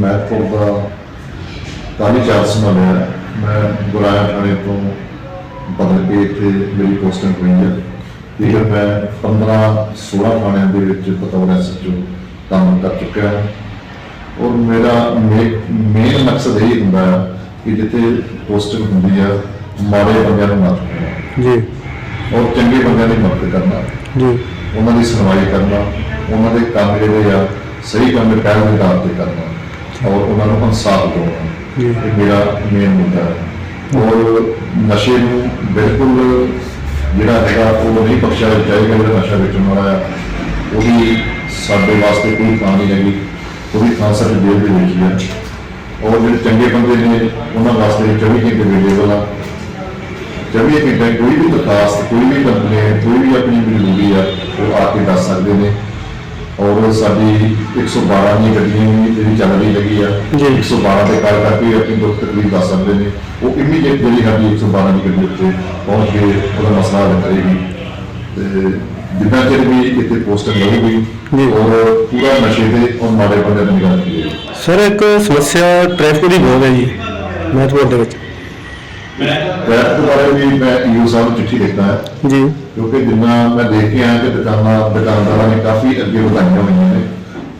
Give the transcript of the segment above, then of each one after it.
ਮੈਥਪੁਰ ਦਾ ਕਾਲੀ charge ਸੰਭਾਲਿਆ। ਮੈਂ ਗੁਰਾਇਆ ਥਾਣੇ ਤੋਂ ਬਦਲ ਕੇ ਇੱਥੇ ਮੇਰੀ ਪੋਸਟਿੰਗ ਹੋਈ ਹੈ। ਫਿਰ ਮੈਂ 15 16 ਥਾਣਿਆਂ ਦੇ ਵਿੱਚ ਬਤੌਰ ਐਸਐਚਓ ਕੰਮ ਕਰ ਚੁੱਕਿਆ। ਹਾਂ ਔਰ ਮੇਰਾ ਮੇਨ ਮਕਸਦ ਇਹ ਹੁੰਦਾ ਹੈ ਕਿ ਜਿੱਥੇ ਪੋਸਟਿੰਗ ਹੁੰਦੀ ਹੈ ਮਾੜੇ ਬੰਦਿਆਂ ਨੂੰ ਕਰਨਾ। ਜੀ। ਔਰ ਚੰਗੇ ਬੰਦਿਆਂ ਦੀ ਮਦਦ ਕਰਨਾ। ਜੀ। ਉਹਨਾਂ ਦੀ ਸੁਣਵਾਈ ਕਰਨਾ। ਉਹਨਾਂ ਦੇ ਕੰਮ ਜਿਹੜੇ ਆ ਸਹੀ ਕੰਮ ਪਹਿਲ ਦੇ ਆਧਾਰ ਤੇ ਕਰਨਾ। ਔਰ ਉਹਨਾਂ ਨੂੰ ਇਨਸਾਫ ਜੀ। ਇਹ ਮੇਰਾ ਮੇਨ ਮੁੱਦਾ ਹੈ। ਔਰ ਨਸ਼ੇ ਨੂੰ ਬਿਲਕੁਲ ਜਿਹੜਾ ਹੈਗਾ ਉਹ ਨਹੀਂ ਬਖਸ਼ਿਆ ਜਾਏਗਾ ਜਿਹੜਾ ਨਸ਼ਾ ਵੇਚਣ ਵਾਲਾ ਹੈ ਉਹਦੀ ਸਾਡੇ ਵਾਸਤੇ ਕੋਈ ਥਾਂ ਨਹੀਂ ਹੈਗੀ। ਉਹਦੀ ਥਾਂ ਸਾਡੇ ਜੇਲ੍ਹ ਦੇ ਵਿੱਚ ਹੀ ਔਰ ਜਿਹੜੇ ਚੰਗੇ ਬੰਦੇ ਨੇ ਉਹਨਾਂ ਵਾਸਤੇ 24 ਘੰਟੇ ਅਵੇਲੇਬਲ ਆ। ਜਦ ਇਹ ਕਿਤੇ ਕੋਈ ਵੀ ਦਰਖਾਸਤ ਕੋਈ ਵੀ ਕੰਪਲੇਂਟ ਕੋਈ ਵੀ ਆਪਣੀ ਮਜਬੂਰੀ ਆ ਉਹ ਆ ਕੇ ਦੱਸ ਸਕਦੇ ਨੇ। ਔਰ ਸਾਡੀ 112 ਦੀ ਗੱਡੀਆਂ ਵੀ ਜਿਹੜੀ ਚੱਲ ਰਹੀ ਹੈਗੀ ਆ ਜੀ। 112 ਤੇ ਕਾਲ ਕਰਕੇ ਆਪਣੀ ਦੁੱਖ ਤਕਲੀਫ ਦੱਸ ਸਕਦੇ ਨੇ ਉਹ ਇਮੀਡੀਏਟ ਜਿਹੜੀ ਸਾਡੀ 112 ਦੀ ਗੱਡੀ ਉੱਤੇ ਪਹੁੰਚ ਕੇ ਉਹਦਾ ਮਸਲਾ ਹੱਲ ਕਰੇਗੀ ਤੇ ਜਿੱਦਾਂ ਚਿਰ ਵੀ ਇੱਥੇ ਪੋਸਟਰ ਲੱਗੂਗੀ। ਔਰ ਪੂਰਾ ਨਸ਼ੇ ਦੇ ਔਰ ਮਾੜੇ ਬੰਦੇ ਦੀ ਕੀਤੀ ਜਾਏਗੀ ਸਰ ਇੱਕ ਸਮੱਸਿਆ ਟ੍ਰੈਫਿਕ ਦੀ ਬਹੁਤ ਹੈ ਜੀ ਮਹਿਤਪੁਰ ਦੇ ਵਿੱਚ ਬਾਰੇ ਵੀ ਮੈਂ ਈਓ ਸਾਹਿਬ ਨੂੰ ਚਿੱਠੀ ਲਿਖਦਾ ਹੈ। ਜੀ। ਕਿਉਂਕਿ ਜਿੰਨਾ ਮੈਂ ਦੇਖ ਕੇ ਆਇਆ ਕਿ ਦੁਕਾਨਾਂ ਦੁਕਾਨਦਾਰਾਂ ਨੇ ਕਾਫੀ ਅੱਗੇ ਵਧਾਈਆਂ ਹੋਈਆਂ ਨੇ।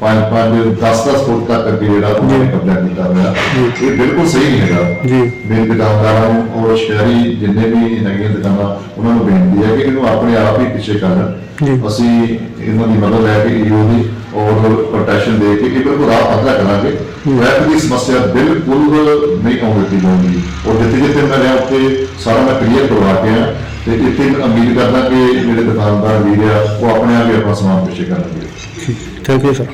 ਪੰਜ ਪੰਜ 10 10 ਫੁੱਟ ਤੱਕ ਅੱਗੇ ਜਿਹੜਾ ਉਹਨਾਂ ਕਬਜ਼ਾ ਕੀਤਾ ਹੋਇਆ। ਇਹ ਬਿਲਕੁਲ ਸਹੀ ਨਹੀਂ ਹੈਗਾ। ਜੀ। ਮੇਰੇ ਦੁਕਾਨਦਾਰਾਂ ਨੂੰ ਔਰ ਸ਼ਹਿਰੀ ਜਿੰਨੇ ਵੀ ਹੈਗੀਆਂ ਦੁਕਾਨਾਂ ਉਹਨਾਂ ਨੂੰ ਬੇਨਤੀ ਹੈ ਕਿ ਇਹਨੂੰ ਆਪਣੇ ਆਪ ਹੀ ਪਿੱਛੇ। ਕਰਨ ਅਸੀਂ ਇਹਨਾਂ ਦੀ ਮਦਦ ਲੈ ਕੇ ਈਓ ਦੀ ਔਰ ਪ੍ਰੋਟੈਕਸ਼ਨ ਦੇ ਕੇ ਇਹ ਬਿਲਕੁਲ ਰਾਹ ਪੱਧਰਾ ਕਰਾਂਗੇ। ਟ੍ਰੈਫਿਕ ਦੀ ਸਮੱਸਿਆ ਬਿਲਕੁਲ ਨਹੀਂ ਆਉਣ ਦਿੱਤੀ ਜਾਊਗੀ। ਔਰ ਜਿੱਥੇ ਜਿੱਥੇ ਮੈਂ ਰਿਹਾ ਉੱਥੇ ਸਾਰਾ ਮੈਂ ਕਲੀਅਰ ਕਰਵਾ ਕੇ ਆ ਤੇ ਇੱਥੇ ਮੈਂ ਉਮੀਦ ਕਰਦਾ ਕਿ ਜਿਹੜੇ ਦੁਕਾਨਦਾਰ ਵੀਰ ਆ, ਉਹ ਆਪਣੇ ਆਪ ਹੀ ਆਪਣਾ ਸਮਾਨ ਪਿੱਛੇ ਕਰਨਗੇ ਥੈਂਕ ਯੂ ਸਰ